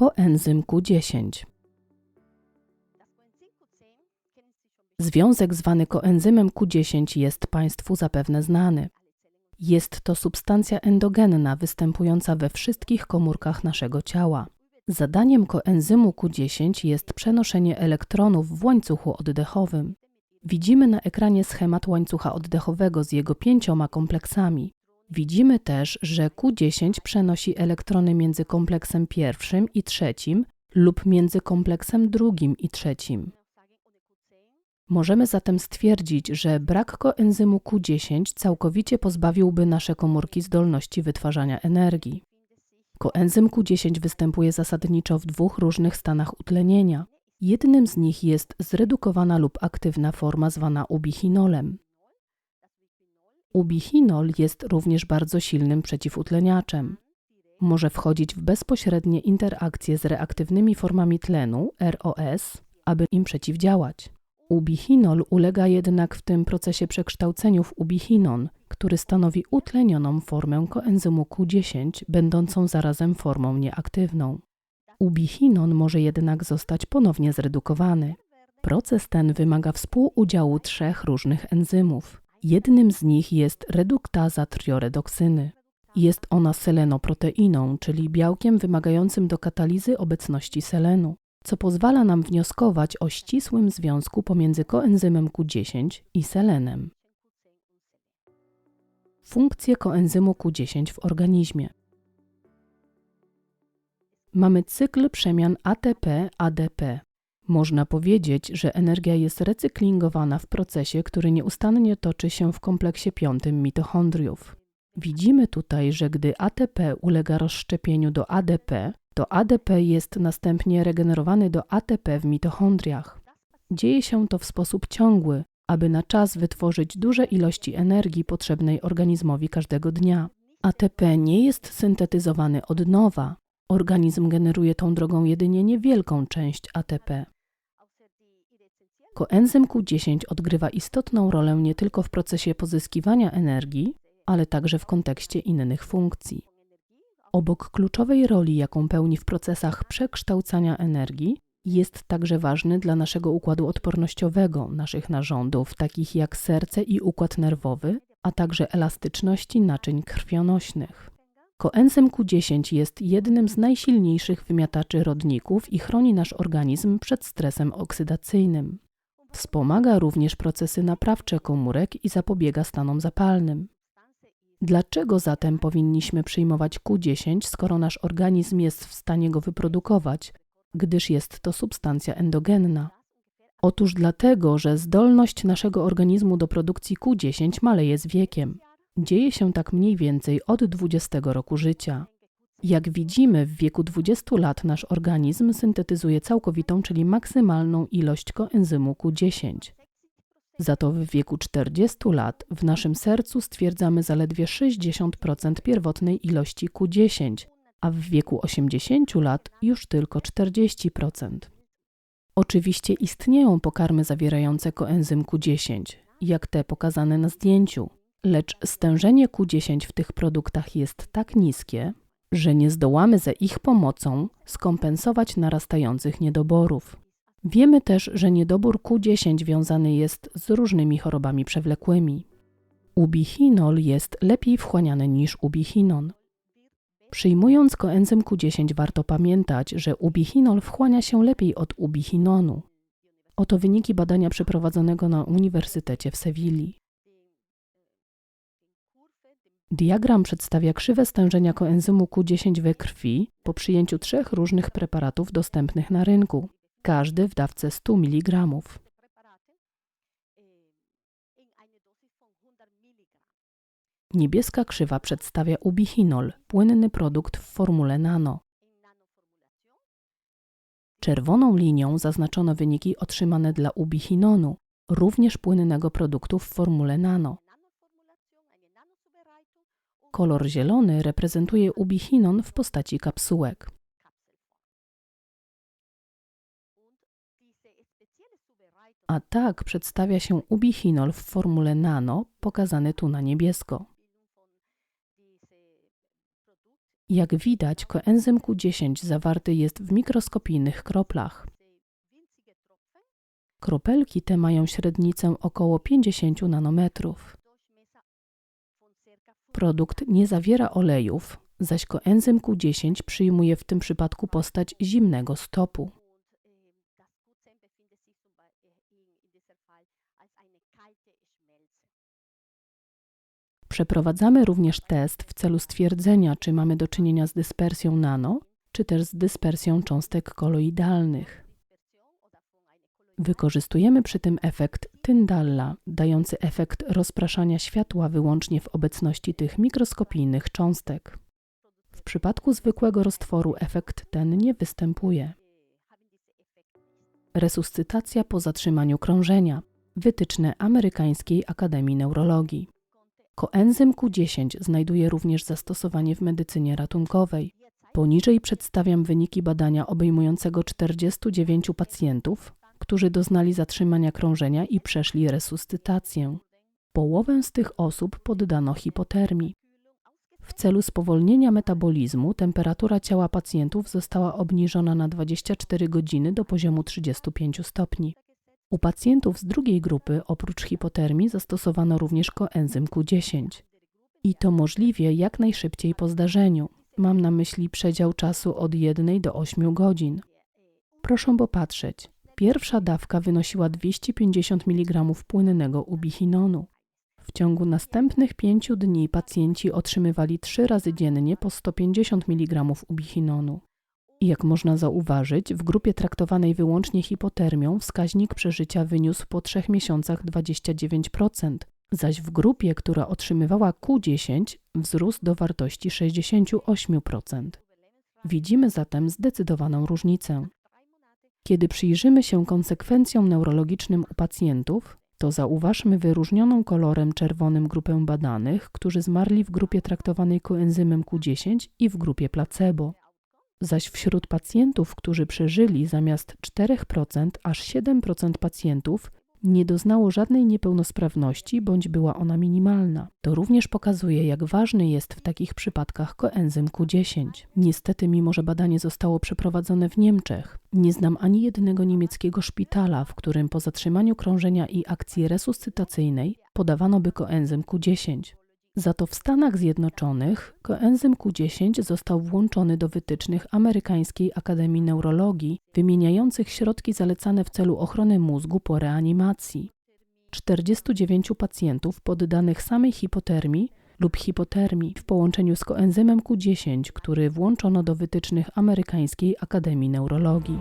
Koenzym Q10 Związek zwany koenzymem Q10 jest Państwu zapewne znany. Jest to substancja endogenna występująca we wszystkich komórkach naszego ciała. Zadaniem koenzymu Q10 jest przenoszenie elektronów w łańcuchu oddechowym. Widzimy na ekranie schemat łańcucha oddechowego z jego pięcioma kompleksami. Widzimy też, że Q10 przenosi elektrony między kompleksem pierwszym i trzecim lub między kompleksem drugim i trzecim. Możemy zatem stwierdzić, że brak koenzymu Q10 całkowicie pozbawiłby nasze komórki zdolności wytwarzania energii. Koenzym Q10 występuje zasadniczo w dwóch różnych stanach utlenienia. Jednym z nich jest zredukowana lub aktywna forma zwana ubichinolem. Ubichinol jest również bardzo silnym przeciwutleniaczem. Może wchodzić w bezpośrednie interakcje z reaktywnymi formami tlenu, ROS, aby im przeciwdziałać. Ubichinol ulega jednak w tym procesie przekształceniu w ubichinon, który stanowi utlenioną formę koenzymu Q10, będącą zarazem formą nieaktywną. Ubichinon może jednak zostać ponownie zredukowany. Proces ten wymaga współudziału trzech różnych enzymów. Jednym z nich jest reduktaza trioredoksyny. Jest ona selenoproteiną, czyli białkiem wymagającym do katalizy obecności selenu co pozwala nam wnioskować o ścisłym związku pomiędzy koenzymem Q10 i selenem. Funkcje koenzymu Q10 w organizmie. Mamy cykl przemian ATP-ADP. Można powiedzieć, że energia jest recyklingowana w procesie, który nieustannie toczy się w kompleksie piątym mitochondriów. Widzimy tutaj, że gdy ATP ulega rozszczepieniu do ADP, to ADP jest następnie regenerowany do ATP w mitochondriach. Dzieje się to w sposób ciągły, aby na czas wytworzyć duże ilości energii potrzebnej organizmowi każdego dnia. ATP nie jest syntetyzowany od nowa. Organizm generuje tą drogą jedynie niewielką część ATP. Koenzym Q10 odgrywa istotną rolę nie tylko w procesie pozyskiwania energii, ale także w kontekście innych funkcji. Obok kluczowej roli, jaką pełni w procesach przekształcania energii, jest także ważny dla naszego układu odpornościowego, naszych narządów, takich jak serce i układ nerwowy, a także elastyczności naczyń krwionośnych. Koenzym Q10 jest jednym z najsilniejszych wymiataczy rodników i chroni nasz organizm przed stresem oksydacyjnym. Wspomaga również procesy naprawcze komórek i zapobiega stanom zapalnym. Dlaczego zatem powinniśmy przyjmować Q10, skoro nasz organizm jest w stanie go wyprodukować, gdyż jest to substancja endogenna? Otóż dlatego, że zdolność naszego organizmu do produkcji Q10 maleje z wiekiem. Dzieje się tak mniej więcej od 20 roku życia. Jak widzimy, w wieku 20 lat nasz organizm syntetyzuje całkowitą, czyli maksymalną ilość koenzymu Q10. Za to w wieku 40 lat w naszym sercu stwierdzamy zaledwie 60% pierwotnej ilości Q10, a w wieku 80 lat już tylko 40%. Oczywiście istnieją pokarmy zawierające koenzym Q10, jak te pokazane na zdjęciu, lecz stężenie Q10 w tych produktach jest tak niskie, że nie zdołamy za ich pomocą skompensować narastających niedoborów. Wiemy też, że niedobór Q10 wiązany jest z różnymi chorobami przewlekłymi. Ubichinol jest lepiej wchłaniany niż ubichinon. Przyjmując koenzym Q10 warto pamiętać, że ubichinol wchłania się lepiej od ubichinonu. Oto wyniki badania przeprowadzonego na Uniwersytecie w Sewilli. Diagram przedstawia krzywe stężenia koenzymu Q10 we krwi po przyjęciu trzech różnych preparatów dostępnych na rynku każdy w dawce 100 mg. Niebieska krzywa przedstawia ubichinol, płynny produkt w formule nano. Czerwoną linią zaznaczono wyniki otrzymane dla ubichinonu, również płynnego produktu w formule nano. Kolor zielony reprezentuje ubichinon w postaci kapsułek. A tak przedstawia się ubichinol w formule nano, pokazany tu na niebiesko. Jak widać, koenzym Q10 zawarty jest w mikroskopijnych kroplach. Kropelki te mają średnicę około 50 nanometrów. Produkt nie zawiera olejów, zaś koenzym Q10 przyjmuje w tym przypadku postać zimnego stopu. Przeprowadzamy również test w celu stwierdzenia, czy mamy do czynienia z dyspersją nano, czy też z dyspersją cząstek koloidalnych. Wykorzystujemy przy tym efekt Tyndalla, dający efekt rozpraszania światła wyłącznie w obecności tych mikroskopijnych cząstek. W przypadku zwykłego roztworu efekt ten nie występuje. Resuscytacja po zatrzymaniu krążenia. Wytyczne Amerykańskiej Akademii Neurologii. Koenzym Q10 znajduje również zastosowanie w medycynie ratunkowej. Poniżej przedstawiam wyniki badania obejmującego 49 pacjentów, którzy doznali zatrzymania krążenia i przeszli resuscytację. Połowę z tych osób poddano hipotermii. W celu spowolnienia metabolizmu temperatura ciała pacjentów została obniżona na 24 godziny do poziomu 35 stopni. U pacjentów z drugiej grupy oprócz hipotermii zastosowano również koenzym Q10. I to możliwie jak najszybciej po zdarzeniu. Mam na myśli przedział czasu od 1 do 8 godzin. Proszę popatrzeć. Pierwsza dawka wynosiła 250 mg płynnego ubichinonu. W ciągu następnych pięciu dni pacjenci otrzymywali trzy razy dziennie po 150 mg ubichinonu. I jak można zauważyć, w grupie traktowanej wyłącznie hipotermią wskaźnik przeżycia wyniósł po trzech miesiącach 29%, zaś w grupie, która otrzymywała Q10, wzrósł do wartości 68%. Widzimy zatem zdecydowaną różnicę. Kiedy przyjrzymy się konsekwencjom neurologicznym u pacjentów, to zauważmy wyróżnioną kolorem czerwonym grupę badanych, którzy zmarli w grupie traktowanej koenzymem Q10 i w grupie placebo. Zaś wśród pacjentów, którzy przeżyli zamiast 4%, aż 7% pacjentów nie doznało żadnej niepełnosprawności bądź była ona minimalna. To również pokazuje, jak ważny jest w takich przypadkach koenzym Q10. Niestety, mimo że badanie zostało przeprowadzone w Niemczech, nie znam ani jednego niemieckiego szpitala, w którym po zatrzymaniu krążenia i akcji resuscytacyjnej podawano by koenzym Q10. Za to w Stanach Zjednoczonych koenzym Q10 został włączony do wytycznych Amerykańskiej Akademii Neurologii, wymieniających środki zalecane w celu ochrony mózgu po reanimacji. 49 pacjentów poddanych samej hipotermii lub hipotermii w połączeniu z koenzymem Q10, który włączono do wytycznych Amerykańskiej Akademii Neurologii.